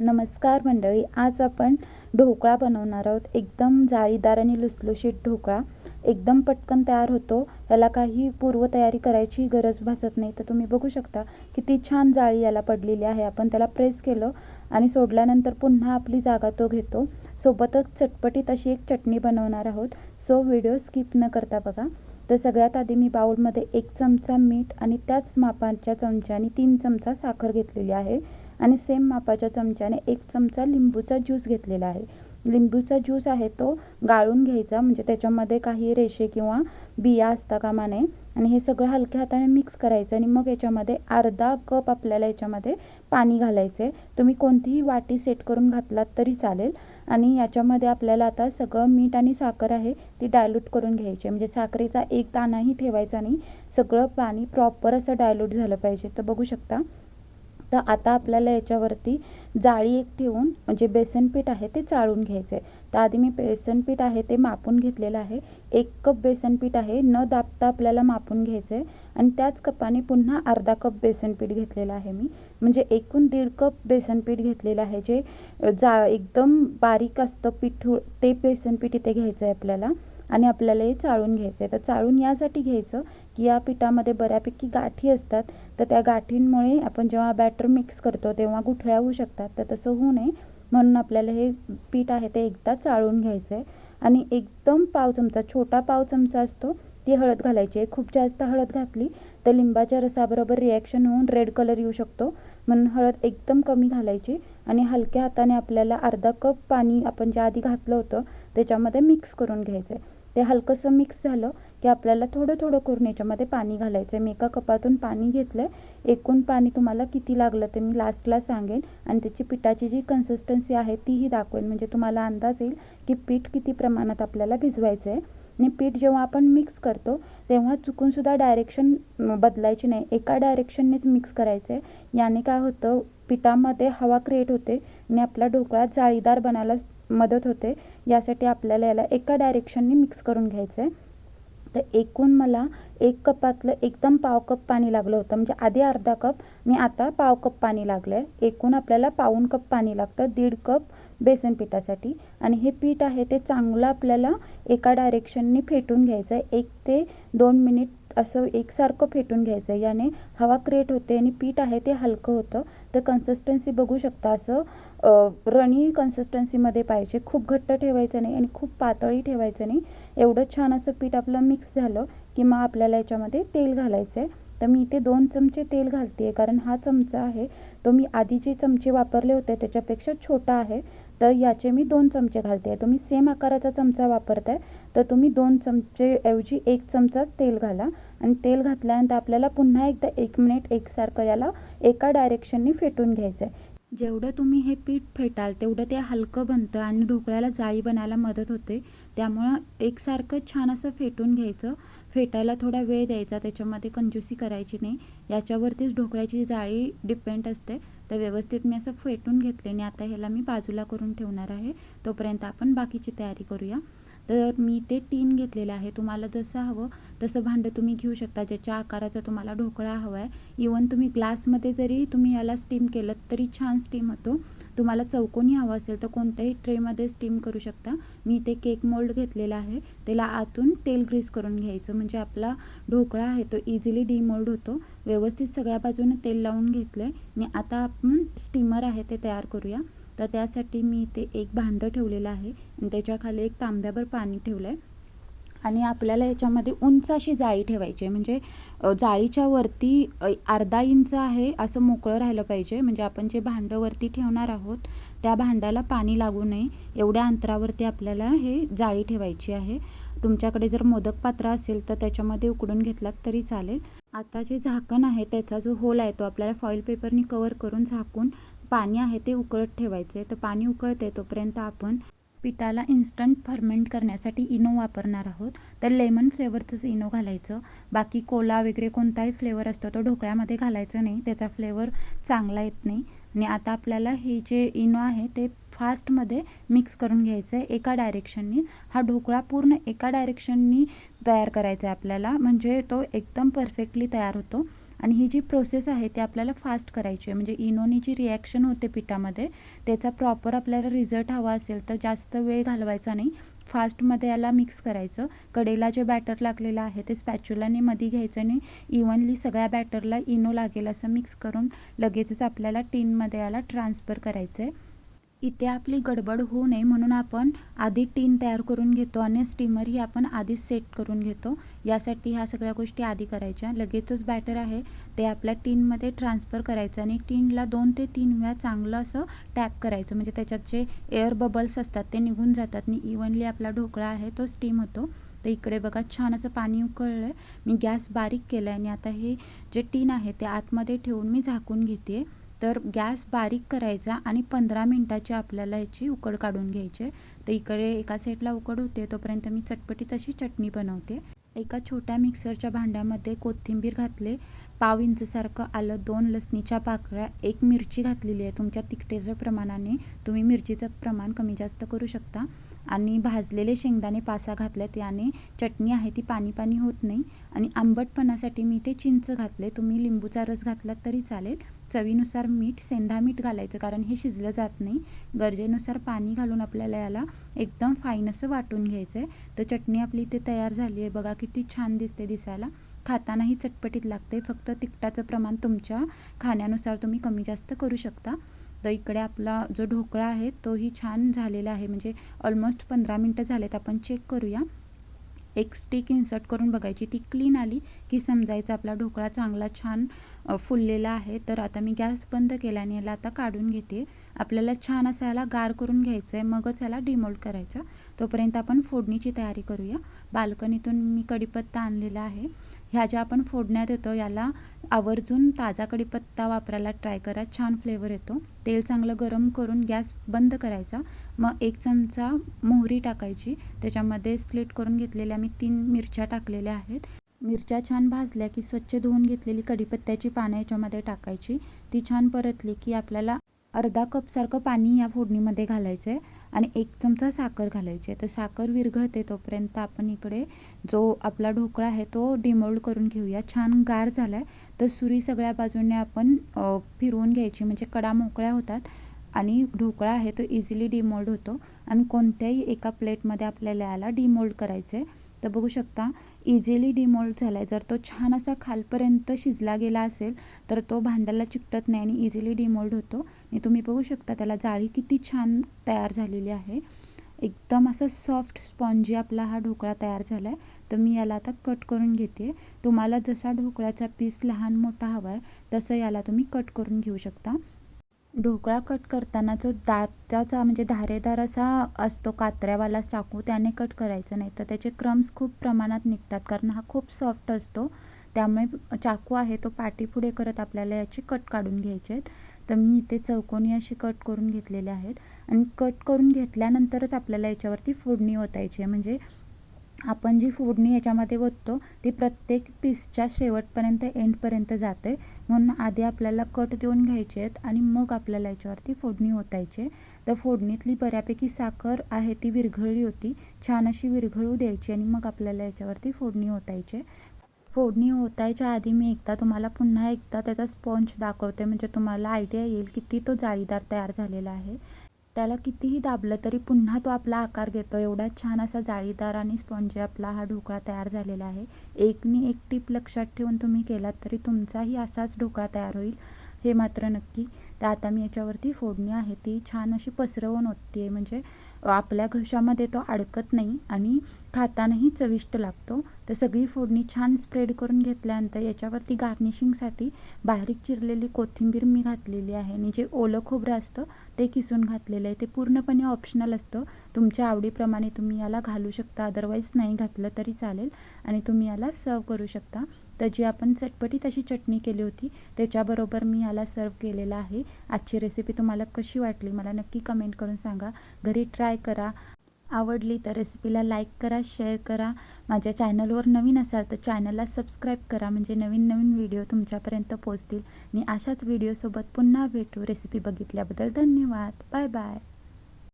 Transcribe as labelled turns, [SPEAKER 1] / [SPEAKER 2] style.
[SPEAKER 1] नमस्कार मंडळी आज आपण ढोकळा बनवणार आहोत. एकदम जाळीदार आणि लुसलुशीत ढोकळा. एकदम पटकन तयार होतो. याला काही पूर्वतयारी करायची गरज भासत नाही. तर तुम्ही बघू शकता किती छान जाळी याला पडलेली आहे. आपण त्याला प्रेस केलं आणि सोडल्यानंतर पुन्हा आपली जागा तो घेतो. सोबतच चटपटीत अशी एक चटणी बनवणार आहोत. सो व्हिडिओ स्किप न करता बघा. तर सगळ्यात आधी मी बाउलमध्ये एक चमचा मीठ आणि त्याच मापाच्या चमच्याने तीन चमचा साखर घेतलेली आहे. आणि सेम मापाच्या चमच्याने एक चमचा लिंबूचा ज्यूस घेतलेला आहे. लिंबूचा ज्यूस आहे तो गाळून घ्यायचा म्हणजे त्याच्यामध्ये काही रेषे किंवा बिया असता कामा नये. आणि हे सगळं हलक्या हाताने मिक्स करायचं आणि मग याच्यामध्ये अर्धा कप आपल्याला याच्यामध्ये पाणी घालायचं आहे तुम्ही कोणतीही वाटी सेट करून घातलात तरी चालेल. आणि याच्यामध्ये आपल्याला आता सगळं मीठ आणि साखर आहे ती डायल्यूट करून घ्यायची म्हणजे साखरेचा एक दाणाही ठेवायचा नाही. सगळं पाणी प्रॉपर असं डायल्यूट झालं पाहिजे. तर बघू शकता तर आता आपल्याला याच्यावरती जाळी एक ठेवून म्हणजे बेसन पीठ आहे ते चाळून घ्यायचं आहे तर आधी मी बेसन पीठ आहे ते मापून घेतलेलं आहे. एक कप बेसन पीठ आहे न दाबता आपल्याला मापून घ्यायचं आहे आणि त्याच कपाने पुन्हा अर्धा कप बेसन पीठ घेतलेलं आहे मी. म्हणजे एकूण दीड कप बेसन पीठ घेतलेलं आहे जे जा एकदम बारीक असतं पिठू ते बेसन पीठ इथे घ्यायचं आहे आपल्याला. आणि आपल्याला हे चाळून घ्यायचं आहे तर चाळून यासाठी घ्यायचं की या पिठामध्ये बऱ्यापैकी गाठी असतात. तर त्या गाठींमुळे आपण जेव्हा बॅटर मिक्स करतो तेव्हा गुठळ्या होऊ शकतात. तर तसं होऊ नये. म्हणून आपल्याला हे पीठ आहे ते एकदा चाळून घ्यायचं आहे आणि एकदम पाव चमचा छोटा पाव चमचा असतो ती हळद घालायची आहे. खूप जास्त हळद घातली तर लिंबाच्या रसाबरोबर रिॲक्शन होऊन रेड कलर येऊ शकतो. म्हणून हळद एकदम कमी घालायची आणि हलक्या हाताने आपल्याला अर्धा कप पाणी आपण ज्या आधी घातलं होतं त्याच्यामध्ये मिक्स करून घ्यायचं आहे ते हलकंसं मिक्स झालं की आपल्याला थोडं थोडं करून याच्यामध्ये पाणी घालायचं आहे मी एका कपातून पाणी घेतलं आहे एकूण पाणी तुम्हाला किती लागलं ते मी लास्टला सांगेन. आणि त्याची पिठाची जी कन्सिस्टन्सी आहे तीही दाखवेन. म्हणजे तुम्हाला अंदाज येईल की पीठ किती प्रमाणात आपल्याला भिजवायचं आहे आणि पीठ जेव्हा आपण मिक्स करतो तेव्हा चुकूनसुद्धा डायरेक्शन बदलायची नाही. एका डायरेक्शननेच मिक्स करायचं आहे याने काय होतं पिठामध्ये हवा क्रिएट होते आणि आपला ढोकळा जाळीदार बनायला मदत होते. यासाठी आपल्याला याला एका डायरेक्शनने मिक्स करून घ्यायचं आहे तर एकूण मला एक कपातलं एकदम पाव कप पाणी लागलं होतं. म्हणजे आधी अर्धा कप आणि आता पाव कप पाणी लागलं आहे एकूण आपल्याला पाऊण कप पाणी लागतं दीड कप बेसन पिठासाठी. आणि हे पीठ आहे ते चांगलं आपल्याला एका डायरेक्शनने फेटून घ्यायचं आहे एक ते दोन मिनिट असं एकसारखं फेटून घ्यायचं आहे याने हवा क्रिएट होते आणि पीठ आहे ते हलकं होतं. तर कन्सिस्टन्सी बघू शकता असं रणी कन्सिस्टन्सीमध्ये पाहिजे. खूप घट्ट ठेवायचं नाही आणि खूप पातळी ठेवायचं नाही. एवढं छान असं पीठ आपलं मिक्स झालं की मग आपल्याला याच्यामध्ये तेल घालायचं आहे तर मी इथे दोन चमचे तेल घालते आहे कारण हा चमचा आहे तो मी आधी जे चमचे वापरले होते त्याच्यापेक्षा छोटा आहे. तर याचे मी दोन चमचे घालते आहे. तुम्ही सेम आकाराचा चमचा वापरताय तर तुम्ही दोन चमचेऐवजी एक चमचाच तेल घाला. आणि तेल घातल्यानंतर आपल्याला पुन्हा एकदा एक मिनिट एकसारखं याला एका डायरेक्शननी फेटून घ्यायचं आहे जेवढं तुम्ही हे पीठ फेटाल तेवढं ते हलकं बनतं आणि ढोकळ्याला जाळी बनायला मदत होते. त्यामुळं एकसारखं छान असं फेटून घ्यायचं. फेटायला थोडा वेळ द्यायचा त्याच्यामध्ये कंजूसी करायची नाही. याच्यावरतीच ढोकळ्याची जाळी डिपेंड असते. तर व्यवस्थित मी असं फेटून घेतले आणि आता ह्याला मी बाजूला करून ठेवणार आहे. तोपर्यंत आपण बाकीची तयारी करूया. तर मी ते टीन घेतलेलं आहे. तुम्हाला जसं हवं तसं भांडं तुम्ही घेऊ शकता. ज्याच्या आकाराचा तुम्हाला ढोकळा हवा आहे इवन तुम्ही ग्लासमध्ये जरी तुम्ही याला स्टीम केलं तरी छान स्टीम होतो. तुम्हाला चौकोनी हवं असेल तर कोणत्याही ट्रेमध्ये स्टीम करू शकता. मी ते केक मोल्ड घेतलेला आहे. त्याला आतून तेल ग्रीस करून घ्यायचं. म्हणजे आपला ढोकळा आहे तो इझिली डीमोल्ड होतो. व्यवस्थित सगळ्या बाजूने तेल लावून घेतलं आहे आणि आता आपण स्टीमर आहे ते तयार करूया. तर त्यासाठी मी इथे एक भांडं ठेवलेलं आहे. आणि त्याच्याखाली एक तांब्याभर पाणी ठेवलं आहे आणि आपल्याला याच्यामध्ये उंच अशी जाळी ठेवायची आहे. म्हणजे जाळीच्या वरती अर्धा इंच आहे असं मोकळं राहिलं पाहिजे. म्हणजे आपण जे भांडं वरती ठेवणार आहोत त्या भांड्याला पाणी लागू नये. एवढ्या अंतरावरती आपल्याला हे जाळी ठेवायची आहे. तुमच्याकडे जर मोदक पात्र असेल तर त्याच्यामध्ये उकडून घेतलात तरी चालेल. आता जे झाकण आहे त्याचा जो होल आहे तो आपल्याला फॉईल पेपरनी कवर करून झाकून पाणी आहे ते उकळत ठेवायचं आहे तर पाणी उकळते तोपर्यंत आपण पिठाला इन्स्टंट फर्मेंट करण्यासाठी इनो वापरणार आहोत. तर लेमन फ्लेवरचंच इनो घालायचं. बाकी कोला वगैरे कोणताही फ्लेवर असतो तो ढोकळ्यामध्ये घालायचा नाही. त्याचा फ्लेवर चांगला येत नाही. आणि आता आपल्याला हे जे इनो आहे ते फास्टमध्ये मिक्स करून घ्यायचं आहे एका डायरेक्शननी हा ढोकळा पूर्ण एका डायरेक्शननी तयार करायचा आहे आपल्याला. म्हणजे तो एकदम परफेक्टली तयार होतो. आणि ही जी प्रोसेस आहे ती आपल्याला फास्ट करायची आहे. म्हणजे इनोनी जी रिॲक्शन होते पिठामध्ये. त्याचा प्रॉपर आपल्याला रिझल्ट हवा असेल तर जास्त वेळ घालवायचा नाही. फास्टमध्ये याला मिक्स करायचं. कडेला जे बॅटर लागलेलं आहे ते स्पॅच्युलाने मध्ये घ्यायचं आणि इव्हनली सगळ्या बॅटरला इनो लागेल असं मिक्स करून लगेचच आपल्याला टीनमध्ये याला ट्रान्सफर करायचं आहे इथे आपली गडबड होऊ नये म्हणून आपण आधी टीन तयार करून घेतो आणि स्टीमरही आपण आधीच सेट करून घेतो. यासाठी ह्या सगळ्या गोष्टी आधी करायच्या. लगेचच बॅटर आहे ते आपल्या टीनमध्ये ट्रान्सफर करायचं आणि टीनला दोन ते तीन वेळा चांगलं असं टॅप करायचं. म्हणजे त्याच्यात जे एअर बबल्स असतात ते निघून जातात आणि इव्हनली आपला ढोकळा आहे तो स्टीम होतो. तर इकडे बघा छान असं पाणी उकळलं आहे मी गॅस बारीक केला आहे आणि आता हे जे टीन आहे ते आतमध्ये ठेवून मी झाकून घेते तर गॅस बारीक करायचा आणि पंधरा मिनटाची आपल्याला याची उकड काढून घ्यायची तर इकडे एका साईडला उकड होते तोपर्यंत मी चटपटीत अशी चटणी बनवते. एका छोट्या मिक्सरच्या भांड्यामध्ये कोथिंबीर घातले पाव इंचसारखं आलं दोन लसणीच्या पाकळ्या एक मिरची घातलेली आहे. तुमच्या तिखटेच्या प्रमाणाने तुम्ही मिरचीचं प्रमाण कमी जास्त करू शकता. आणि भाजलेले शेंगदाणे पासा घातल्यात याने चटणी आहे ती पाणी पाणी होत नाही. आणि आंबटपणासाठी मी ते चिंच घातले. तुम्ही लिंबूचा रस घातलात तरी चालेल. चवीनुसार मीठ सेंधा मीठ घालायचं कारण हे शिजलं जात नाही. गरजेनुसार पाणी घालून आपल्याला याला एकदम फाईन असं वाटून घ्यायचं आहे तर चटणी आपली इथे तयार झाली आहे. बघा किती छान दिसते दिसायला. खातानाही चटपटीत लागते फक्त तिखटाचं प्रमाण तुमच्या खाण्यानुसार तुम्ही कमी जास्त करू शकता. तर इकडे आपला जो ढोकळा आहे तोही छान झालेला आहे. म्हणजे ऑलमोस्ट पंधरा मिनटं झालेत. आपण चेक करूया. एक स्टिक इन्सर्ट करून बघायची. ती क्लीन आली की समजायचं आपला ढोकळा चांगला छान फुललेला आहे. तर आता मी गॅस बंद केला आणि याला आता काढून घेते. आपल्याला छान असं याला गार करून घ्यायचं आहे मगच याला डिमोल्ड करायचं. तोपर्यंत आपण फोडणीची तयारी करूया. बाल्कनीतून मी कढीपत्ता आणलेला आहे. ह्या ज्या आपण फोडण्यात येतो याला आवर्जून ताजा कढीपत्ता वापरायला ट्राय करा. छान फ्लेवर येतो. तेल चांगलं गरम करून गॅस बंद करायचा. मग एक चमचा मोहरी टाकायची. त्याच्यामध्ये स्लिट करून घेतलेल्या मी तीन मिरच्या टाकलेल्या आहेत. मिरच्या छान भाजल्या की स्वच्छ धुवून घेतलेली कढीपत्त्याची पानं याच्यामध्ये टाकायची. ती छान परतली की आपल्याला अर्धा कपसारखं पाणी या फोडणीमध्ये घालायचं आहे आणि एक चमचा साखर घालायची आहे तर साखर विरघळते तोपर्यंत आपण इकडे जो आपला ढोकळा आहे तो डिमोल्ड करून घेऊया. छान गार झाला आहे तर सुरी सगळ्या बाजूने आपण फिरवून घ्यायची. म्हणजे कडा मोकळ्या होतात. आणि ढोकळा आहे तो इझिली डिमोल्ड होतो. आणि कोणत्याही एका प्लेटमध्ये आपल्याला याला डिमोल्ड करायचं आहे तर बघू शकता इझिली डिमोल्ड झाला आहे जर तो छान असा खालपर्यंत शिजला गेला असेल तर तो भांड्याला चिकटत नाही आणि इझिली डिमोल्ड होतो. आणि तुम्ही बघू शकता त्याला जाळी किती छान तयार झालेली आहे. एकदम असं सॉफ्ट स्पॉन्जी आपला हा ढोकळा तयार झाला आहे तर मी याला आता कट करून घेते. तुम्हाला जसा ढोकळ्याचा पीस लहान मोठा हवा आहे तसं याला तुम्ही कट करून घेऊ शकता. ढोकळा कट करताना जो दाताचा म्हणजे धारेदार असा असतो कात्र्यावाला चाकू त्याने कट करायचं नाही. तर त्याचे क्रम्स खूप प्रमाणात निघतात कारण हा खूप सॉफ्ट असतो. त्यामुळे चाकू आहे तो पाठीपुढे करत आपल्याला याची कट काढून घ्यायचे आहेत. तर मी इथे चौकोनी अशी कट करून घेतलेले आहेत. आणि कट करून घेतल्यानंतरच आपल्याला याच्यावरती फोडणी ओतायची आहे. म्हणजे आपण जी फोडणी याच्यामध्ये ओततो ती प्रत्येक पीसच्या शेवटपर्यंत एंडपर्यंत जाते. म्हणून आधी आपल्याला कट देऊन घ्यायचे आहेत आणि मग आपल्याला याच्यावरती फोडणी ओतायची तर फोडणीतली बऱ्यापैकी साखर आहे ती विरघळली होती. छान अशी विरघळू द्यायची आणि मग आपल्याला याच्यावरती फोडणी ओतायची. फोडणी ओतायच्या आधी मी एकदा तुम्हाला पुन्हा एकदा त्याचा स्पॉन्ज दाखवते. म्हणजे तुम्हाला आयडिया येईल किती तो जाळीदार तयार झालेला आहे. त्याला कितीही दाबलं तरी पुन्हा तो आपला आकार घेतो. एवढा छान असा जाळीदार आणि स्पॉन्जी आपला हा ढोकळा तयार झालेला आहे. एकनी एक टीप लक्षात ठेवून तुम्ही केलात तरी तुमचाही असाच ढोकळा तयार होईल हे मात्र नक्की. तर आता मी याच्यावरती फोडणी आहे. ती छान अशी पसरवून होते म्हणजे आपल्या घशामध्ये तो अडकत नाही आणि खातानाही चविष्ट लागतो. तर सगळी फोडणी छान स्प्रेड करून घेतल्यानंतर याच्यावरती गार्निशिंगसाठी बारीक चिरलेली कोथिंबीर मी घातलेली आहे. आणि जे ओलं खोबरं असतं ते किसून घातलेलं आहे. ते पूर्णपणे ऑप्शनल असतं. तुमच्या आवडीप्रमाणे तुम्ही याला घालू शकता. अदरवाईज नाही घातलं तरी चालेल. आणि तुम्ही याला सर्व करू शकता. तर जी आपण चटपटीत अशी चटणी केली होती त्याच्याबरोबर मी याला सर्व केलेला आहे. आजची रेसिपी तुम्हाला कशी वाटली मला नक्की कमेंट करून सांगा. घरी ट्राय करा. आवडली तर रेसिपीला लाईक करा शेअर करा. माझ्या चॅनलवर नवीन असाल तर चॅनलला सबस्क्राईब करा. म्हणजे नवीन नवीन व्हिडिओ तुमच्यापर्यंत पोचतील आणि अशाच व्हिडिओसोबत पुन्हा भेटू. रेसिपी बघितल्याबद्दल धन्यवाद. Bye bye